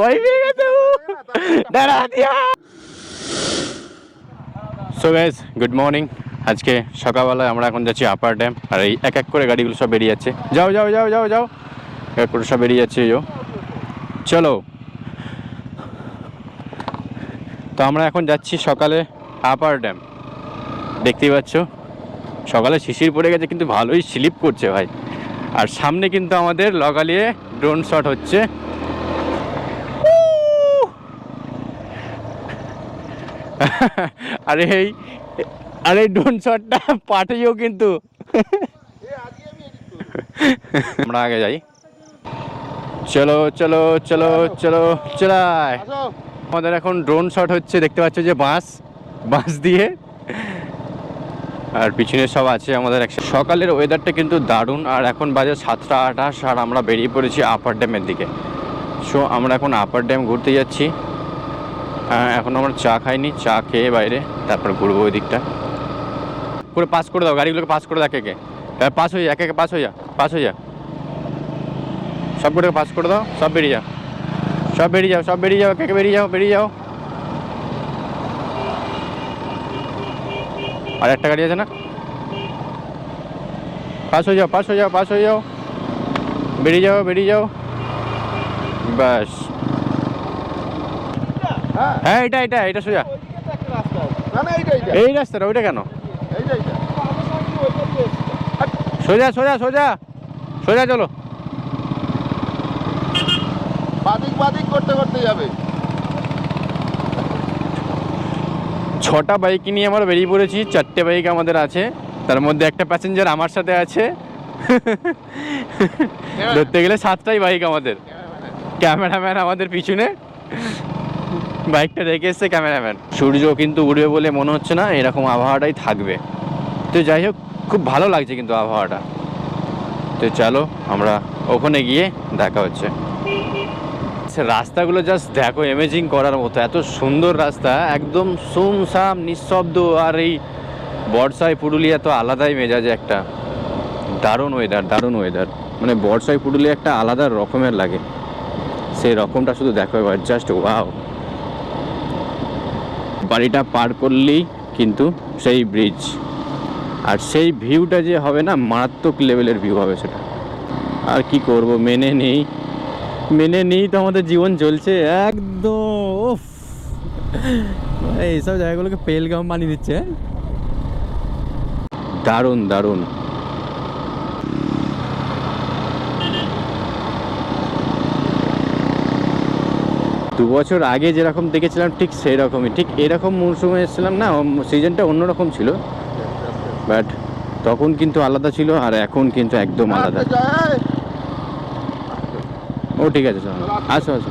ভয় পেয়ে গেছে দাঁড়া, দিয়া। সো গাইজ গুড মর্নিং আজকে সকালবেলায় আমরা এখন যাচ্ছি আপার ড্যাম আর এই এক এক করে গাড়িগুলো সব বেরিয়ে যাচ্ছে। যাও যাও যাও যাও যাও। এক এক করে সব বেরিয়ে যাচ্ছে যো। চলো। তো আমরা এখন যাচ্ছি সকালে আপার ড্যাম দেখতেই পাচ্ছ? সকালে শিশির পড়ে গেছে, কিন্তু ভালোই স্লিপ করছে ভাই। আর সামনে কিন্তু আমাদের লগালিয়ে ড্রোন শট হচ্ছে। আরে এই, আরে ড্রোন শটটা পাঠিয়েও কিন্তু। আমরা আগে যাই। চলো চলো চলো চলো চলায় আমাদের এখন ড্রোন শট হচ্ছে, দেখতে পাচ্ছ যে বাঁশ বাঁশ দিয়ে। আর পিছনে সব আছে আমাদের একসাথে। সকালের ওয়েদারটা কিন্তু দারুণ, আর এখন বাজে সাতটা আঠাশ, আর আমরা বেরিয়ে পড়েছি আপার ড্যামের দিকে। সো আমরা এখন আপার ড্যাম ঘুরতে যাচ্ছি। এখন আমরা চা খাইনি, চা খেয়ে বাইরে, তারপর ঘুরবো ওই দিকটা পুরো পাস করে দাও, গাড়িগুলোকে পাস করে দাও একে একে হ্যাঁ পাস হয়ে যা একে একে পাস হয়ে যা পাস হয়ে যা। সবগুলোকে পাস করে দাও, সব বেরিয়ে যাও। সব বেরিয়ে যাও, সব বেরিয়ে যাও একে বেরিয়ে যাও বেরিয়ে যাও। আর একটা গাড়ি আছে না? পাস হয়ে যাও পাস হয়ে যাও পাস হয়ে যাও। বেরিয়ে যাও বেরিয়ে যাও। ব্যাস। হ্যাঁ। হ্যাঁ এটা এটা এটা সোজা। এই রাস্তাটা ওইটা কেন? সোজা সোজা সোজা। সোজা চলো। বাদিক বাদিক করতে করতে যাবে। ছটা বাইক নিয়ে আমরা বেরিয়ে পড়েছি চারটে বাইক আমাদের আছে। তার মধ্যে একটা প্যাসেঞ্জার আমার সাথে আছে। ধরতে গেলে সাতটাই বাইক আমাদের। ক্যামেরাম্যান আমাদের পিছনে। বাইকটা রেখে এসছে ক্যামেরাম্যান। সূর্য কিন্তু উঠবে বলে মনে হচ্ছে না, এরকম আবহাওয়াটাই থাকবে। তো যাই হোক, খুব ভালো লাগছে কিন্তু আবহাওয়াটা। তো চলো, আমরা ওখানে গিয়ে দেখা হচ্ছে। রাস্তাগুলো জাস্ট দেখো এমেজিং করার মতো। এত সুন্দর রাস্তা, একদম সুমসাম, নিঃশব্দ, আর এই বর্ষায় পুরুলিয়া তো আলাদাই মেজাজে একটা। দারুণ ওয়েদার দারুণ ওয়েদার মানে বর্ষায় পুরুলিয়া একটা আলাদা রকমের লাগে। সেই রকমটা শুধু দেখো এবার জাস্ট ওয়াও বাড়িটা পার করলেই কিন্তু সেই ব্রিজ আর সেই ভিউটা যে হবে না, মারাত্মক লেভেলের ভিউ হবে সেটা। আর কি করব, মেনে নেই। মেনে নেই তো আমাদের জীবন চলছে। একদম। এইসব জায়গাগুলোকে পেলগাম বানিয়ে দিচ্ছে? দারুণ দারুণ। দু বছর আগে যেরকম দেখেছিলাম ঠিক সেই রকমই ঠিক এরকম মরশুমে এসেছিলাম না সিজনটা অন্যরকম ছিল। বাট তখন কিন্তু আলাদা ছিল আর এখন কিন্তু একদম আলাদা। ও ঠিক আছে চলো। আসো আসো।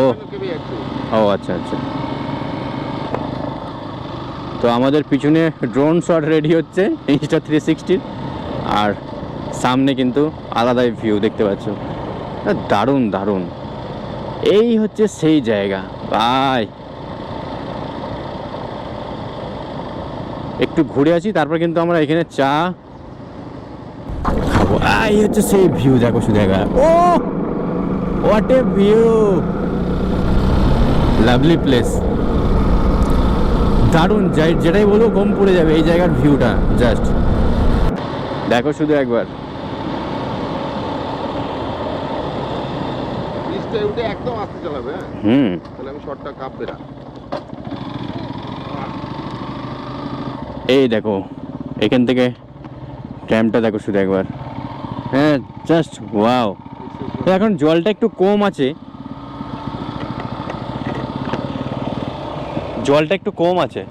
ও। ও আচ্ছা আচ্ছা। তো আমাদের পিছনে ড্রোন শট রেডি হচ্ছে ইনস্টা থ্রি সিক্সটির আর সামনে কিন্তু আলাদাই ভিউ দেখতে পাচ্ছ। দারুণ দারুণ। এই হচ্ছে সেই জায়গা। ভাই। একটু ঘুরে আসি, তারপর কিন্তু আমরা এখানে চা খাব। এই হচ্ছে সেই ভিউ দেখো শুধু জায়গা। ও what a view lovely place দারুণ, যাই, যেটাই বলব কম পড়ে যাবে এই জায়গার ভিউটা জাস্ট দেখো শুধু একবার। উঠে একদম আস্তে চালাবে হ্যাঁ? হুম। তাহলে আমি শর্টটা কাঁপবে না এই দেখো এখান থেকে ড্যামটা দেখো শুধু একবার। হ্যাঁ জাস্ট ওয়াও এখন জলটা একটু কম আছে। জলটা একটু কম আছে।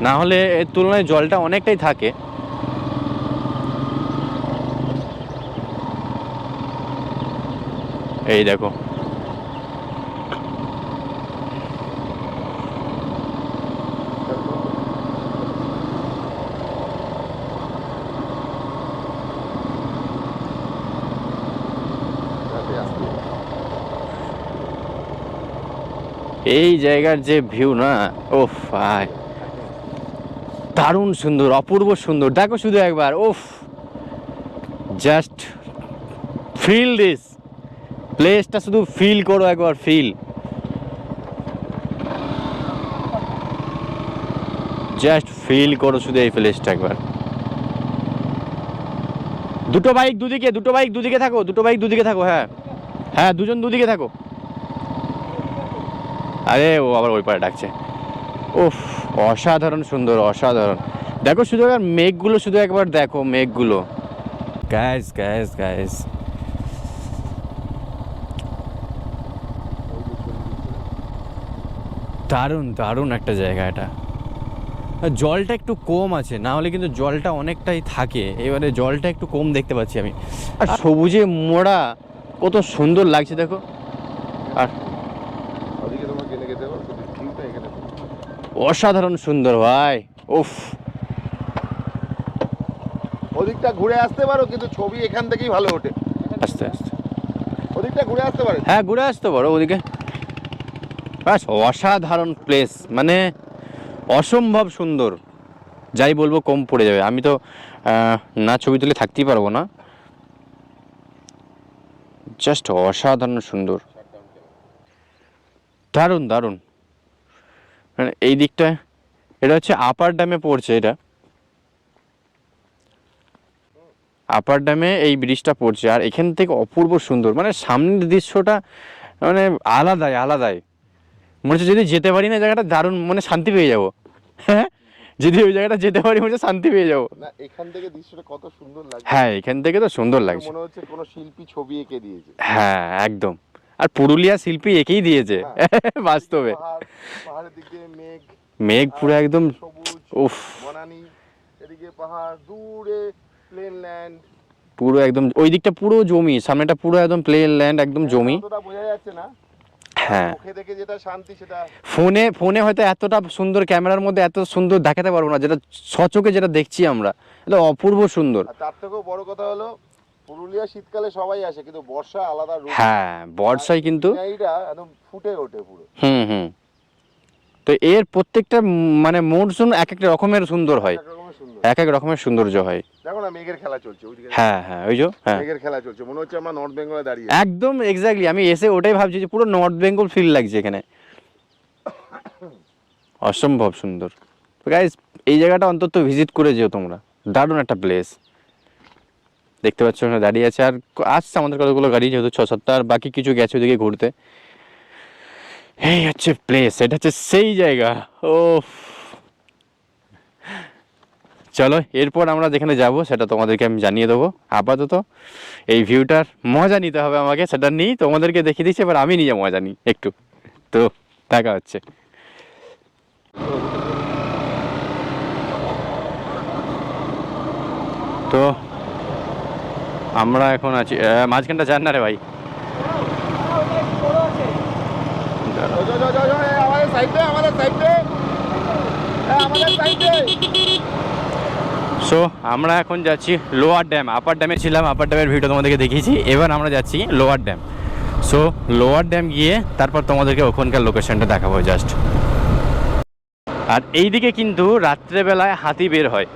না হলে এর তুলনায় জলটা অনেকটাই থাকে। এই দেখো আস্তে আস্তে। এই জায়গার যে ভিউ না ওফ ভাই। দারুণ সুন্দর, অপূর্ব সুন্দর। দেখো শুধু একবার ওফ জাস্ট ফিল দিস প্লেসটা শুধু ফিল করো একবার ফিল জাস্ট ফিল করো শুধু এই প্লেসটা একবার। দুটো বাইক দুদিকে, দুটো বাইক দুদিকে থাকো, দুটো বাইক দুদিকে থাকো হ্যাঁ। হ্যাঁ দুজন দুদিকে থাকো। আরে ও আবার ওই পারে ডাকছে। উফ অসাধারণ সুন্দর অসাধারণ। দেখো শুধু একবার মেঘগুলো শুধু একবার দেখো মেঘগুলো। গ্যাস গ্যাস গ্যাস দারুণ দারুণ একটা জায়গা এটা। জলটা একটু কম আছে না হলে কিন্তু জলটা অনেকটাই থাকে। এবারে জলটা একটু কম দেখতে পাচ্ছি আমি। আর সবুজে মোড়া কত সুন্দর লাগছে দেখো। আর ওদিকে তোমাকে এনে যেতে পারো শুধু ভিউটা এখানে অসাধারণ সুন্দর ভাই। উফ। ওদিকটা ঘুরে আসতে পারো কিন্তু ছবি এখান থেকেই ভালো ওঠে। আস্তে আস্তে। ওদিকটা ঘুরে আসতে পারো? হ্যাঁ ঘুরে আসতে পারো ওদিকে। ব্যাস অসাধারণ প্লেস মানে অসম্ভব সুন্দর। যাই বলব কম পড়ে যাবে। আমি তো না ছবি তুলে থাকতেই পারব না। জাস্ট অসাধারণ সুন্দর। দারুণ দারুণ। এই দিকটা এটা হচ্ছে আপার ড্যামে পড়ছে এটা। আপার ড্যামে এই ব্রিজটা পড়ছে আর এখান থেকে অপূর্ব সুন্দর মানে সামনের দৃশ্যটা মানে আলাদাই আলাদাই। মনে হচ্ছে যদি যেতে পারি না জায়গাটা দারুণ মানে শান্তি পেয়ে যাব। হ্যাঁ? যদি ওই জায়গাটা যেতে পারি মনে হচ্ছে শান্তি পেয়ে যাব। না এখান থেকে দৃশ্যটা কত সুন্দর লাগছে। হ্যাঁ এখান থেকে তো সুন্দর লাগছে। মনে হচ্ছে কোনো শিল্পী ছবি এঁকে দিয়েছে। হ্যাঁ একদম। আর পুরুলিয়া শিল্পী একেই দিয়েছে বাস্তবে। পাহাড় মেঘ। পুরো একদম উফ। এদিকে পাহাড় দূরে প্লেন ল্যান্ড পুরো একদম ওই দিকটা পুরো জমি সামনেটা পুরো একদম প্লেন ল্যান্ড একদম জমি। বোঝা যাচ্ছে না? হ্যাঁ। ফোনে ফোনে হয়তো এতটা সুন্দর ক্যামেরার মধ্যে এত সুন্দর দেখাতে পারব না যেটা সচোখে যেটা দেখছি আমরা এটা অপূর্ব সুন্দর। তার থেকেও বড় কথা হলো পুরুলিয়া শীতকালে সবাই আসে কিন্তু বর্ষা আলাদা রূপ হ্যাঁ বর্ষায় কিন্তু এইটা একদম ফুটে ওঠে পুরো। হুম হুম। তো এর প্রত্যেকটা মানে মনসুন এক এক রকমের সুন্দর হয়। এক এক রকমের সৌন্দর্য হয়। দেখো না মেঘের খেলা চলছে হ্যাঁ হ্যাঁ ওই যে হ্যাঁ। মেঘের খেলা চলছে মনে হচ্ছে আমরা নর্থ বেঙ্গলে দাঁড়িয়ে একদম এক্স্যাক্টলি আমি এসে ওটাই ভাবছি যে পুরো নর্থ বেঙ্গল ফিল লাগছে এখানে। অসম্ভব সুন্দর। তো গাইজ এই জায়গাটা অন্তত ভিজিট করে যেও তোমরা। দারুণ একটা প্লেস দেখতে পাচ্ছ, ওখানে দাঁড়িয়ে আছে। আর আসছে আমাদের কতগুলো গাড়ি, যেহেতু ছ সাতটা, আর বাকি কিছু গেছে ওদিকে ঘুরতে। এই হচ্ছে প্লেস এটা হচ্ছে সেই জায়গা। ও চলো, এরপর আমরা যেখানে যাব, সেটা তোমাদেরকে আমি জানিয়ে দেবো। আপাতত এই ভিউটার মজা নিতে হবে আমাকে, সেটা নিই, তোমাদেরকে দেখিয়ে দিচ্ছি, এবার আমি নিজে মজা নিই একটু। তো, দেখা হচ্ছে। তো আমরা এখন আছি মাঝখানটা যান না রে ভাই। সো আমরা এখন যাচ্ছি লোয়ার ড্যাম। আপার ড্যামে ছিলাম, আপার ড্যামের ভিডিও তোমাদেরকে দেখিয়েছি। এবার আমরা যাচ্ছি lower dam. So lower dam গিয়ে তারপর তোমাদেরকে ওখানকার লোকেশনটা দেখাবো জাস্ট আর এইদিকে কিন্তু রাত্রেবেলায় হাতি বের হয়।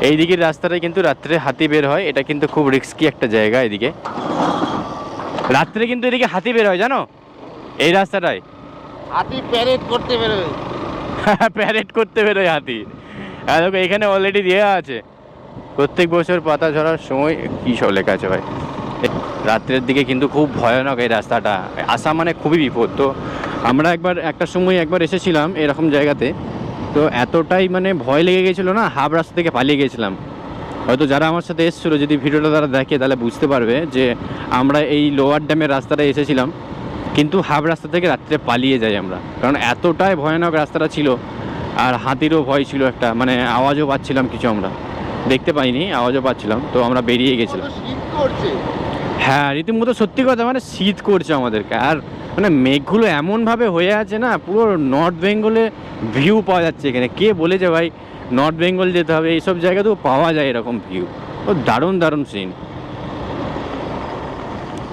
এই দিকের রাস্তাটায় কিন্তু রাত্রে হাতি বের হয়। এটা কিন্তু খুব রিস্কি একটা জায়গা এদিকে। রাত্রে কিন্তু এদিকে হাতি বের হয় জানো? এই রাস্তাটায়। হাতি প্যারেড করতে বেরোবে প্যারেড করতে বেরোয় হাতি। আর দেখো এখানে অলরেডি দেওয়া আছে। প্রত্যেক বছর পাতা ঝরার সময় কী সব লেখা আছে ভাই। রাত্রের দিকে কিন্তু খুব ভয়ানক এই রাস্তাটা। আসা মানে খুবই বিপদ। তো আমরা একবার একটা সময় একবার এসেছিলাম এরকম জায়গাতে। তো এতটাই মানে ভয় লেগে গেছিল না হাফ রাস্তা থেকে পালিয়ে গেছিলাম। হয়তো যারা আমার সাথে এসেছিল যদি ভিডিওটা তারা দেখে তাহলে বুঝতে পারবে যে আমরা এই লোয়ার ড্যামের রাস্তাটা এসেছিলাম কিন্তু হাফ রাস্তা থেকে রাত্রে পালিয়ে যাই আমরা। কারণ এতটাই ভয়ানক রাস্তাটা ছিল আর হাতিরও ভয় ছিল একটা মানে আওয়াজও পাচ্ছিলাম কিছু আমরা। দেখতে পাইনি আওয়াজও পাচ্ছিলাম তো আমরা বেরিয়ে গেছিলাম। হ্যাঁ রীতিমতো সত্যি কথা মানে শীত করছে আমাদেরকে। আর মানে মেঘগুলো এমনভাবে হয়ে আছে না, পুরো নর্থ বেঙ্গলে ভিউ পাওয়া যাচ্ছে এখানে। কে বলেছে ভাই নর্থ বেঙ্গল যেতে হবে? এইসব জায়গাতেও পাওয়া যায় এরকম ভিউ ও দারুণ দারুণ সিন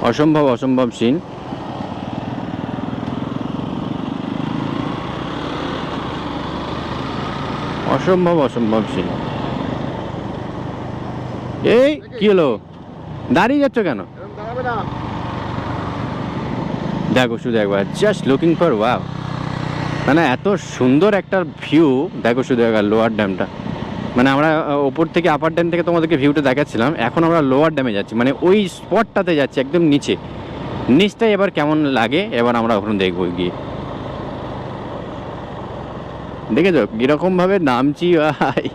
অসম্ভব অসম্ভব সিন অসম্ভব অসম্ভব সিন এই, কি হলো? দাঁড়িয়ে যাচ্ছ কেন? দেখো শুধু একবার জাস্ট লুকিং ফর ওয়াও মানে এত সুন্দর একটা ভিউ দেখো শুধু একবার লোয়ার ড্যামটা মানে আমরা ওপর থেকে আপার ড্যাম থেকে তোমাদেরকে ভিউটা দেখাচ্ছিলাম, এখন আমরা লোয়ার ড্যামে যাচ্ছি। মানে ওই স্পটটাতে যাচ্ছি, একদম নিচে। নিচটা এবার কেমন লাগে, এবার আমরা ওখানে দেখব গিয়ে। দেখেছ? কীরকমভাবে নামছি, ভাই।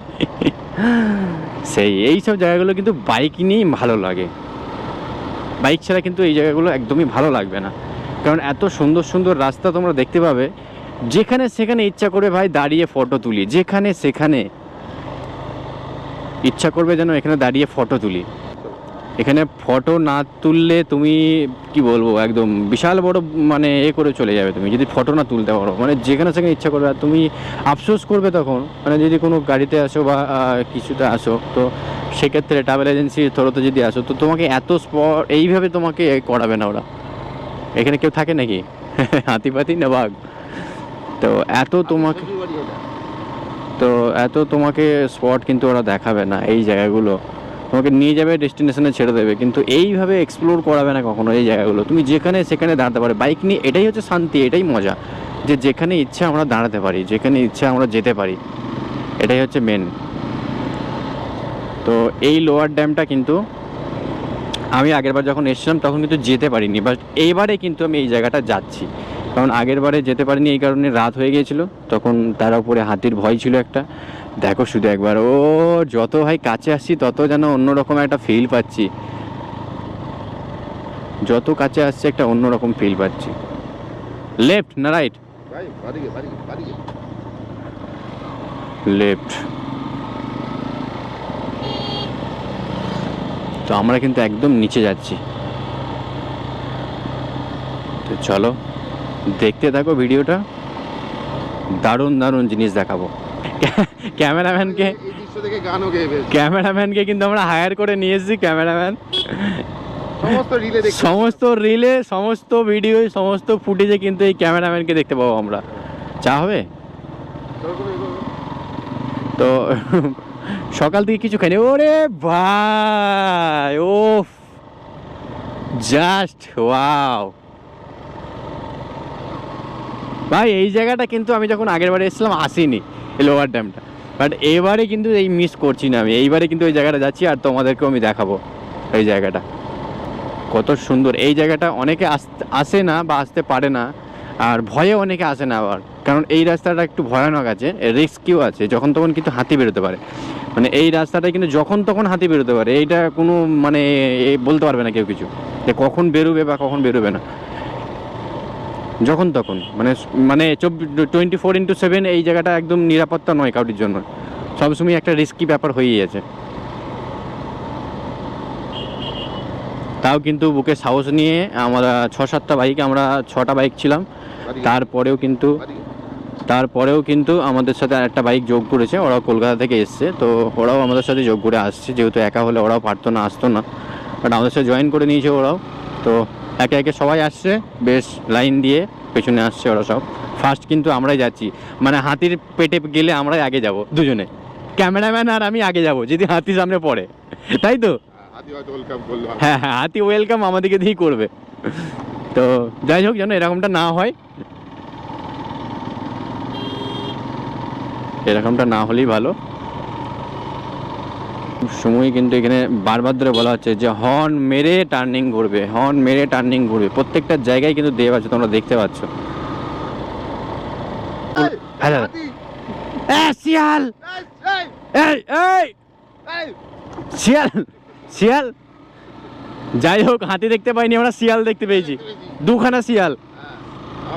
সেই এই সব জায়গাগুলো কিন্তু বাইক নিয়েই ভালো লাগে। বাইক ছাড়া কিন্তু এই জায়গাগুলো একদমই ভালো লাগবে না। কারণ এত সুন্দর সুন্দর রাস্তা তোমরা দেখতে পাবে। যেখানে সেখানে ইচ্ছা করে ভাই দাঁড়িয়ে ফটো তুলি। যেখানে সেখানে ইচ্ছা করবে যেন এখানে দাঁড়িয়ে ফটো তুলি। এখানে ফটো না তুললে তুমি কি বলব, একদম বিশাল বড় মানে এ করে চলে যাবে তুমি। যদি ফটো না তুলতে পারো মানে যেখানে সেখানে ইচ্ছা করবে। আর তুমি আফসোস করবে তখন মানে যদি কোনো গাড়িতে আসো বা কিছুতে আসো, তো সেক্ষেত্রে ট্রাভেল এজেন্সির থ্রোতে যদি আসো, তো তোমাকে এত স্পট এইভাবে তোমাকে করাবে না ওরা। এখানে কেউ থাকে নাকি? হাতি পাতি না বাঘ? তো এত তোমাকে তো এত তোমাকে স্পট কিন্তু ওরা দেখাবে না এই জায়গাগুলো। তোমাকে নিয়ে যাবে ডেস্টিনেশনে ছেড়ে দেবে। কিন্তু এইভাবে এক্সপ্লোর করাবে না কখনো এই জায়গাগুলো। তুমি যেখানে সেখানে দাঁড়াতে পারো। বাইক নিয়ে এটাই হচ্ছে শান্তি এটাই মজা। যে যেখানে ইচ্ছা আমরা দাঁড়াতে পারি যেখানে ইচ্ছা আমরা যেতে পারি। এটাই হচ্ছে মেন তো এই লোয়ার ড্যামটা কিন্তু আমি আগেরবার যখন এসেছিলাম তখন কিন্তু যেতে পারিনি বাট এইবারে কিন্তু আমি এই জায়গাটা যাচ্ছি। কারণ আগের বারে যেতে পারিনি এই কারণে রাত হয়ে গিয়েছিল তখন তার উপরে হাতির ভয় ছিল একটা। দেখো শুধু একবার ও যত ভাই কাছে আসছি তত যেন অন্যরকম একটা ফিল পাচ্ছি। যত কাছে আসছে একটা অন্যরকম ফিল পাচ্ছি। লেফট না রাইট লেফট তো আমরা কিন্তু একদম নিচে যাচ্ছি। তো চলো দেখতে থাকো ভিডিওটা। দারুণ দারুণ জিনিস দেখাবো। ক্যামেরাম্যানকে ক্যামেরাম্যানকে কিন্তু আমরা হায়ার করে নিয়ে এসেছি ক্যামেরাম্যান। সমস্ত রিলে সমস্ত রিলে সমস্ত ভিডিও সমস্ত ফুটেজে কিন্তু এই ক্যামেরাম্যানকে দেখতে পাবো আমরা। চা হবে। তো সকাল থেকে কিছু খাইনি। ওরে ভাই ও জাস্ট ওয়াও। ভাই, এই জায়গাটা কিন্তু আমি যখন আগের বারে এসেছিলাম, আসিনি এই লোয়ার ড্যামটা। বাট এবারে কিন্তু এই মিস করছি না আমি। এইবারে কিন্তু ওই জায়গাটা যাচ্ছি আর তোমাদেরকেও আমি দেখাবো এই জায়গাটা। কত সুন্দর। এই জায়গাটা অনেকে আস- আসে না বা আসতে পারে না, আর ভয়ে অনেকে আসে না আবার। কারণ এই রাস্তাটা একটু ভয়ানক আছে রিস্কিও আছে যখন তখন কিন্তু হাতি বেরোতে পারে। মানে এই রাস্তাটা কিন্তু যখন তখন হাতি বেরোতে পারে এইটা কোনো মানে বলতে পারবে না কেউ কিছু যে কখন বেরোবে বা কখন বেরোবে না। যখন তখন মানে মানে টোয়েন্টি ফোর ইন্টু সেভেন এই জায়গাটা একদম নিরাপত্তা নয় কাউরির জন্য। সবসময় একটা রিস্কি ব্যাপার হয়েই আছে। তাও কিন্তু বুকে সাহস নিয়ে আমরা ছ সাতটা বাইক আমরা ছটা বাইক ছিলাম। তারপরেও কিন্তু। তারপরেও কিন্তু আমাদের সাথে আরেকটা বাইক যোগ করেছে ওরাও কলকাতা থেকে এসছে। তো ওরাও আমাদের সাথে যোগ করে আসছে যেহেতু একা হলে ওরাও পারতো না আসতো না। বাট আমাদের সাথে জয়েন করে নিয়েছে ওরাও। তো একে একে সবাই আসছে বেশ লাইন দিয়ে পেছনে আসছে ওরা সব। ফার্স্ট কিন্তু আমরাই যাচ্ছি। মানে হাতির পেটে গেলে আমরাই আগে যাব দুজনে। ক্যামেরাম্যান আর আমি আগে যাব যদি হাতি সামনে পড়ে। তাই তো? হ্যাঁ হ্যাঁ হাতি ওয়েলকাম আমাদেরকে দিয়েই করবে। তো যাই হোক যেন এরকমটা না হয়। এরকমটা না হলেই ভালো। সময় কিন্তু এখানে বারবার ধরে বলা হচ্ছে যে হর্ন মেরে টার্নিং ঘুরবে হর্ন মেরে টার্নিং ঘুরবে। প্রত্যেকটা জায়গায় কিন্তু দেব আছে তোমরা দেখতে পাচ্ছ। হ্যাঁ, এ, শিয়াল! এই। শিয়াল শিয়াল! যাই হোক হাতি দেখতে পাইনি আমরা শিয়াল দেখতে পেয়েছি। দুখানা শিয়াল। হ্যাঁ,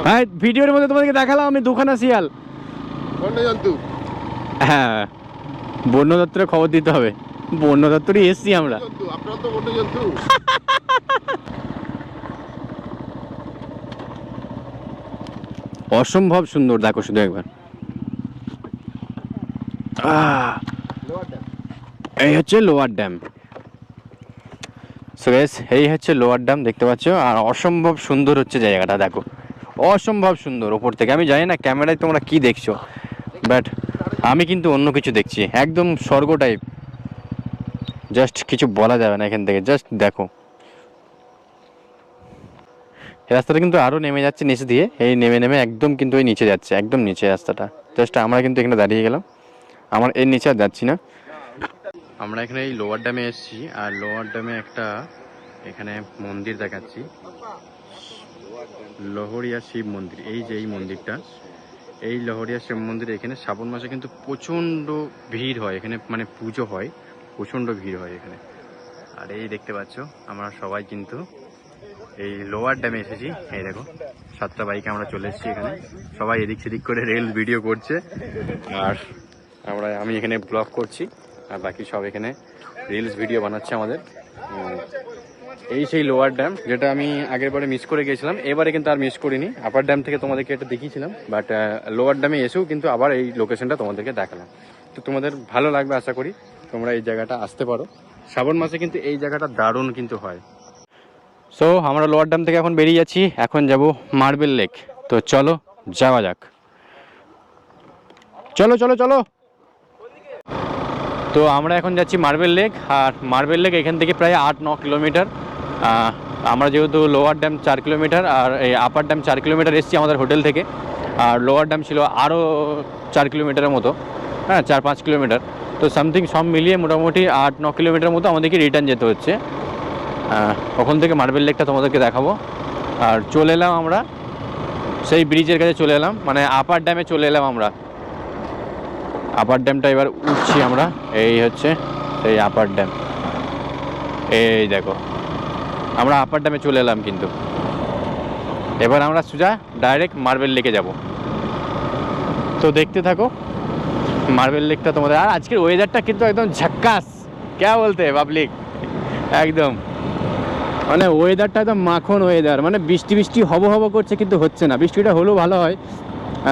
হ্যাঁ ভিডিওর মধ্যে তোমাদেরকে দেখালাম আমি দুখানা শিয়াল। বন্যজন্তু হ্যাঁ। বন্য দপ্তরে খবর দিতে হবে। বন্য দপ্তরে এসছি আমরা। অসম্ভব সুন্দর দেখো শুধু একবার। এই হচ্ছে লোয়ার ড্যাম। সো গাইস এই হচ্ছে লোয়ার ড্যাম দেখতে পাচ্ছ? আর অসম্ভব সুন্দর হচ্ছে জায়গাটা দেখো। অসম্ভব সুন্দর ওপর থেকে। আমি জানি না ক্যামেরায় তোমরা কি দেখছ? বাট আমি কিন্তু অন্য কিছু দেখছি। একদম স্বর্গ টাইপ জাস্ট কিছু বলা যাবে না এখান থেকে। জাস্ট দেখো। রাস্তাটা কিন্তু আরও নেমে যাচ্ছে নিচে দিয়ে। এই নেমে নেমে একদম কিন্তু ওই নিচে যাচ্ছে। একদম নিচে রাস্তাটা। জাস্ট আমরা কিন্তু এখানে দাঁড়িয়ে গেলাম। আমার এর নিচে আর যাচ্ছি না। আমরা এখানে এই লোয়ার ড্যামে এসেছি। আর লোয়ার ড্যামে একটা এখানে মন্দির দেখাচ্ছি। লহরিয়া শিব মন্দির। এই যে এই মন্দিরটা। এই লহরিয়া শিব মন্দির এখানে শ্রাবণ মাসে কিন্তু প্রচণ্ড ভিড় হয়, এখানে মানে পুজো হয়, প্রচণ্ড ভিড় হয় এখানে। আর এই দেখতে পাচ্ছ, আমরা সবাই কিন্তু এই লোয়ার ড্যামে এসেছি। এই দেখো, সাতটা বাইকে আমরা চলে এসেছি এখানে। সবাই এদিক সেদিক করে রেল ভিডিও করছে। আর আমরা, আমি এখানে ব্লগ করছি, আর বাকি সব এখানে রিলস ভিডিও বানাচ্ছে আমাদের। এই সেই লোয়ার ড্যাম যেটা আমি আগের বারে মিস করে গিয়েছিলাম। এবারে কিন্তু আর মিস করিনি। আপার ড্যাম থেকে তোমাদেরকে এটা দেখিয়েছিলাম। বাট লোয়ার ড্যামে এসেও কিন্তু আবার এই লোকেশনটা তোমাদেরকে দেখালাম। তো তোমাদের ভালো লাগবে আশা করি, তোমরা এই জায়গাটা আসতে পারো। শ্রাবণ মাসে কিন্তু এই জায়গাটা দারুণ কিন্তু হয়। সো আমরা লোয়ার ড্যাম থেকে এখন বেরিয়ে যাচ্ছি। এখন যাব মার্বেল লেক। তো চলো, যাওয়া যাক। চলো চলো চলো! তো আমরা এখন যাচ্ছি মার্বেল লেক আর মার্বেল লেক এখান থেকে প্রায় আট ন কিলোমিটার। আমরা যেহেতু লোয়ার ড্যাম চার কিলোমিটার, আর এই আপার ড্যাম চার কিলোমিটার এসেছি আমাদের হোটেল থেকে। আর লোয়ার ড্যাম ছিল আরও চার কিলোমিটারের মতো। হ্যাঁ চার পাঁচ কিলোমিটার। তো সামথিং সব মিলিয়ে মোটামুটি আট ন কিলোমিটার মতো আমাদেরকে রিটার্ন যেতে হচ্ছে। ওখান থেকে মার্বেল লেকটা তোমাদেরকে দেখাবো। আর চলে এলাম আমরা, সেই ব্রিজের কাছে চলে এলাম। মানে আপার ড্যামে চলে এলাম আমরা। আপার ড্যামটা এবার উঠছি আমরা। এই হচ্ছে এই আপার ড্যাম এই দেখো, আমরা আপার ড্যামে চলে এলাম কিন্তু। এবার আমরা সোজা ডাইরেক্ট মার্বেল লেকে যাব। তো দেখতে থাকো মার্বেল লেকটা তোমাদের আর আজকের ওয়েদারটা কিন্তু একদম ঝাক্কাস। কে বলতে পাবলিক একদম। মানে ওয়েদারটা একদম মাখন ওয়েদার মানে বৃষ্টি বৃষ্টি হব হব করছে, কিন্তু হচ্ছে না। বৃষ্টিটা হলেও ভালো হয়।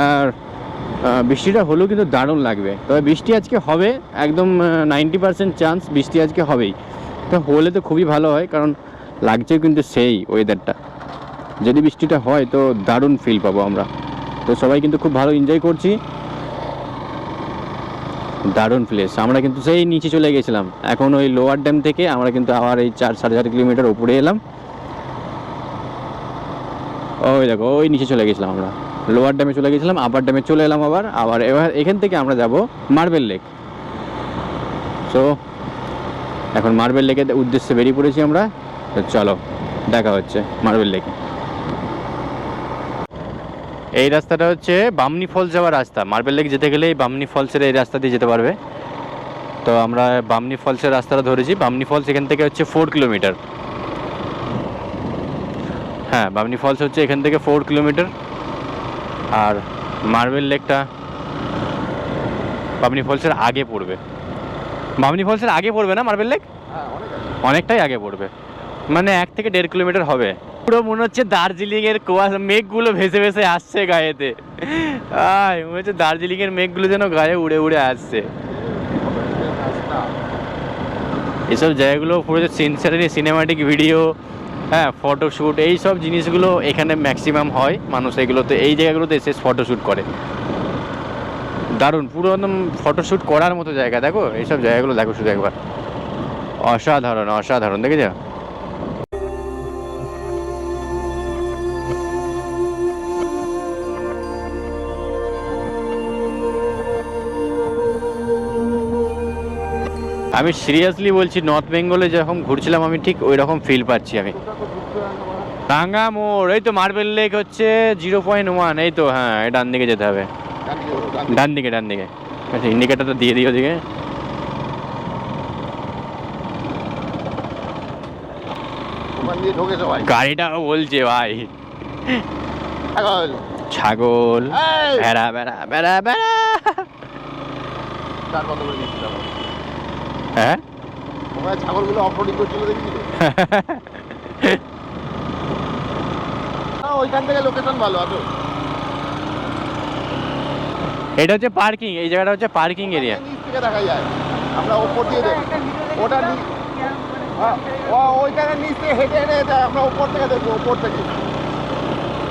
আর বৃষ্টিটা হলেও কিন্তু দারুণ লাগবে। তবে বৃষ্টি আজকে হবে, একদম নাইনটি পার্সেন্ট চান্স বৃষ্টি আজকে হবেই। তো হলে তো খুবই ভালো হয়, কারণ লাগছে কিন্তু সেই ওয়েদারটা যদি বৃষ্টিটা হয় তো দারুণ ফিল পাবো আমরা। তো সবাই কিন্তু খুব ভালো এনজয় করছি। দারুণ প্লেস আমরা কিন্তু সেই নিচে চলে গেছিলাম। এখন ওই লোয়ার ড্যাম থেকে আমরা কিন্তু আবার এই চার, সাড়ে চার কিলোমিটার উপরে এলাম। ওই দেখো, ওই নিচে চলে গেছিলাম আমরা। লোয়ার ড্যামে চলে গেছিলাম আপার ড্যামে চলে এলাম আবার আবার এবার এখান থেকে আমরা যাব মার্বেল লেক সো এখন মার্বেল লেকের উদ্দেশ্যে বেরিয়ে পড়েছি আমরা। তো চলো, দেখা হচ্ছে মার্বেল লেকে এই রাস্তাটা হচ্ছে বামনি ফলস যাওয়ার রাস্তা। মার্বেল লেক যেতে গেলে এই বামনি ফলসের এই রাস্তা দিয়ে যেতে পারবে। তো আমরা বামনি ফলসের রাস্তাটা ধরেছি। বামনি ফলস এখান থেকে হচ্ছে ফোর কিলোমিটার হ্যাঁ বামনি ফলস হচ্ছে এখান থেকে ফোর কিলোমিটার আর মার্বেল লেকটা বামনি ফলসের আগে পড়বে। বামনি ফলসের আগে পড়বে না মার্বেল লেক হ্যাঁ আছে অনেকটাই আগে পড়বে। মানে এক থেকে দেড় কিলোমিটার হবে। পুরো মনে হচ্ছে দার্জিলিং এর কুয়াশা মেঘগুলো ভেসে ভেসে আসছে গায়েতে। আয় মনে হচ্ছে দার্জিলিং এর মেঘগুলো যেন গায়ে উড়ে উড়ে আসছে। এসব জায়গাগুলো পুরো সিনসারি সিনেমাটিক ভিডিও হ্যাঁ ফটোশ্যুট এই সব জিনিসগুলো এখানে ম্যাক্সিমাম হয়। মানুষ এগুলোতে, এই জায়গাগুলোতে এসে ফটোশ্যুট করে। দারুণ, পুরো একদম ফটোশ্যুট করার মতো জায়গা, দেখো, এইসব জায়গাগুলো, দেখো শুধু একবার। অসাধারণ অসাধারণ, দেখেছ? আমি সিরিয়াসলি বলছি নর্থ বেঙ্গলে যখন ঘুরছিলাম আমি ঠিক ওই রকম ফিল পাচ্ছি আমি। টাঙ্গা মোড় এই তো মার্বেল লেক হচ্ছে জিরো পয়েন্ট ওয়ান এই তো হ্যাঁ ডান দিকে যেতে হবে ডান দিকে ডান দিকে। আচ্ছা ইন্ডিকেটারটা দিয়ে দিও দিকে ওখান দিয়ে ঢোকে সবাই গাড়িটা বলছে ভাই ছাগল। ছাগল এই! বেড়া বেড়া বেড়া বেড়া চার বন্ধ করে দিয়েছিলাম হ্যাঁ ওখানে ছাগলগুলো অফরোডিং করছিল দেখি ওইখান থেকে লোকেশন ভালো আছে এটা হচ্ছে পার্কিং এই জায়গাটা হচ্ছে পার্কিং এরিয়া নিচ থেকে দেখা যায়। আমরা ওপর দিয়ে দেখ। ওটা নি- হ্যাঁ, ও- ওইখানে নিচ থেকে হেঁটে হেঁটে আমরা উপর থেকে দেখব উপর থেকে।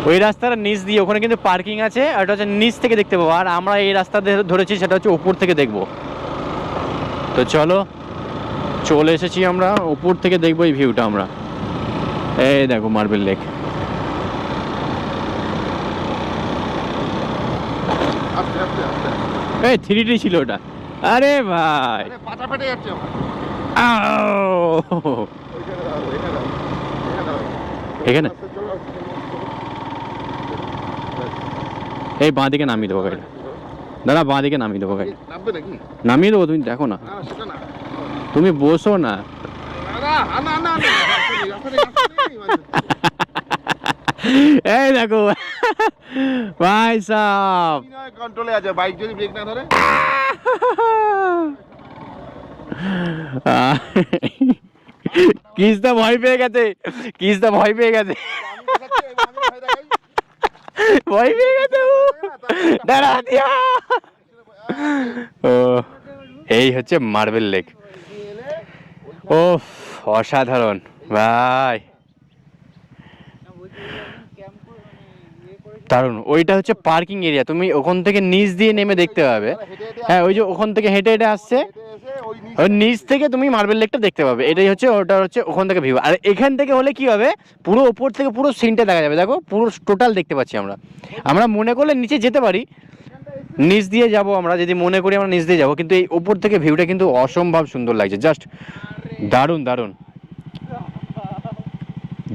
ওই রাস্তার নিচ দিয়ে ওখানে কিন্তু পার্কিং আছে আর এটা হচ্ছে নিচ থেকে দেখতে পাবো। আর আমরা এই রাস্তা ধরে- ধরেছি সেটা হচ্ছে উপর থেকে দেখব। তো চলো চলে এসেছি আমরা উপর থেকে দেখব এই ভিউটা আমরা। এই দেখো মার্বেল লেক এই থ্রি ডি ছিল ওটা। আরে ভাই। এখানে? এই বাঁ দিকে নামিয়ে দেবো গাড়ি দাদা বাঁ দিকে নামিয়ে দেবো গাড়ি নামিয়ে দেবো তুমি দেখো না। তুমি বসো না। এই দেখো, ভাই সাহ কন্ট্রোলে আছে বাইক যদি ব্রেক না ধরে কিসটা ভয় পেয়ে গেছে? কিসটা ভয় পেয়ে গেছে? ভয় পেয়ে গেছে। দাঁড়া দিয়া। ও, এই হচ্ছে মার্বেল লেক। ও অসাধারণ। ভাই। দারুণ। ওইটা হচ্ছে পার্কিং এরিয়া। তুমি ওখান থেকে নিচ দিয়ে নেমে দেখতে পাবে। হ্যাঁ ওই যে ওখান থেকে হেঁটে হেঁটে আসছে। ওই নিচ থেকে তুমি মার্বেল লেকটা দেখতে পাবে। এটাই হচ্ছে, ওটা হচ্ছে ওখান থেকে ভিউ আর এখান থেকে হলে কি হবে? পুরো ওপর থেকে পুরো সিনটা দেখা যাবে। দেখো, পুরো টোটাল দেখতে পাচ্ছি আমরা। আমরা মনে করলে নিচে যেতে পারি। নিচ দিয়ে যাব আমরা। যদি মনে করি আমরা নিচ দিয়ে যাব। কিন্তু এই ওপর থেকে ভিউটা কিন্তু অসম্ভব সুন্দর লাগছে। জাস্ট দারুণ দারুণ।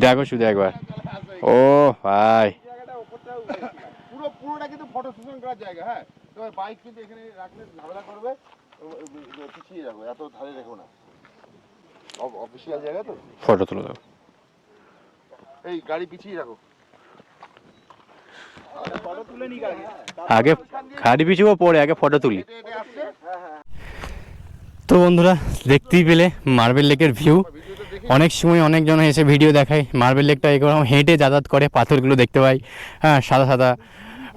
দেখো শুধু একবার। ও ভাই। পুরো পুরোটা কিন্তু ফটো সেশন করার জায়গা হ্যাঁ? তবে বাইক কিন্তু এখানে রাখলে ঝামেলা করবে। পিছিয়ে রাখো এত ধারে রেখো না। অফিসিয়াল জায়গা তো? ফটো তুলে দাও। এই গাড়ি পিছিয়ে রাখো। আগে খাড়ি পিছুও পরে আগে ফটো তুলি। তো বন্ধুরা, দেখতেই পেলে মার্বেল লেকের ভিউ অনেক সময় অনেকজন এসে ভিডিও দেখায়। মার্বেল লেকটা এরকম হেঁটে যাতায়াত করে, পাথরগুলো দেখতে পাই। হ্যাঁ সাদা সাদা।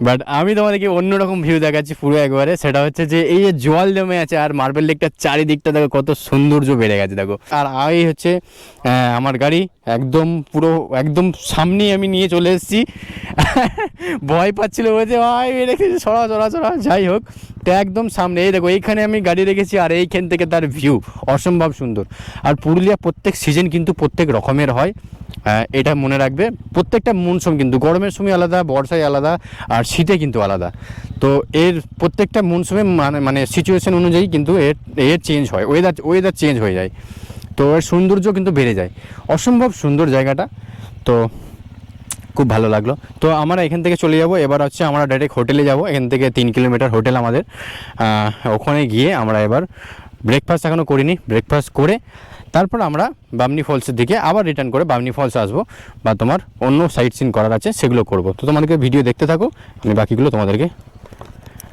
বাট আমি তোমাদেরকে অন্যরকম ভিউ দেখাচ্ছি পুরো একবারে। সেটা হচ্ছে যে, এই যে জল জমে আছে আর মার্বেল লেকটার চারিদিকটা দেখো, কত সৌন্দর্য বেড়ে গেছে, দেখো। আর এই হচ্ছে আমার গাড়ি। একদম পুরো, একদম সামনেই আমি নিয়ে চলে এসেছি। ভয় পাচ্ছিল বলছে, ভাই রেখেছি সরা সরা সরা। যাই হোক তো একদম সামনে। এই দেখো, এইখানে আমি গাড়ি রেখেছি আর এইখান থেকে তার ভিউ অসম্ভব সুন্দর। আর পুরুলিয়া প্রত্যেক সিজন কিন্তু প্রত্যেক রকমের হয়। এটা মনে রাখবে। প্রত্যেকটা মনসুম কিন্তু গরমের সময় আলাদা, বর্ষায় আলাদা, আর শীতে কিন্তু আলাদা। তো এর প্রত্যেকটা মনসুমে মানে মানে সিচুয়েশন অনুযায়ী কিন্তু এর এর চেঞ্জ হয়। ওয়েদার ওয়েদার চেঞ্জ হয়ে যায়। তো এর সৌন্দর্য কিন্তু বেড়ে যায়। অসম্ভব সুন্দর জায়গাটা। তো খুব ভালো লাগল। তো আমরা এখান থেকে চলে যাব। এবার হচ্ছে আমরা ডাইরেক্ট হোটেলে যাব। এখান থেকে তিন কিলোমিটার হোটেল আমাদের। ওখানে গিয়ে আমরা এবার ব্রেকফাস্ট এখনও করিনি। ব্রেকফাস্ট করে তারপর আমরা বামনি ফলসের দিকে আবার রিটার্ন করে বামনি ফলস আসব বা তোমার অন্য সাইট সিন করার আছে, সেগুলো করব। তো তোমাদেরকে ভিডিও দেখতে থাকো। আমি বাকিগুলো তোমাদেরকে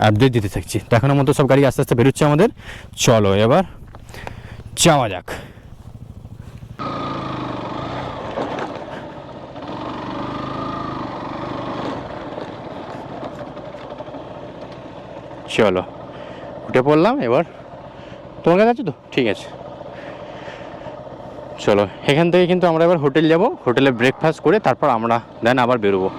আপডেট দিতে থাকছি। দেখানোর মতো সব গাড়ি আস্তে আস্তে বেরোচ্ছে আমাদের। চলো এবার যাওয়া যাক। চলো। উঠে পড়লাম এবার। তোমার কাছে আছে তো? ঠিক আছে। চলো, এখান থেকে কিন্তু আমরা এবার হোটেল যাব। হোটেলে ব্রেকফাস্ট করে তারপর আমরা দেন আবার বেরোবো।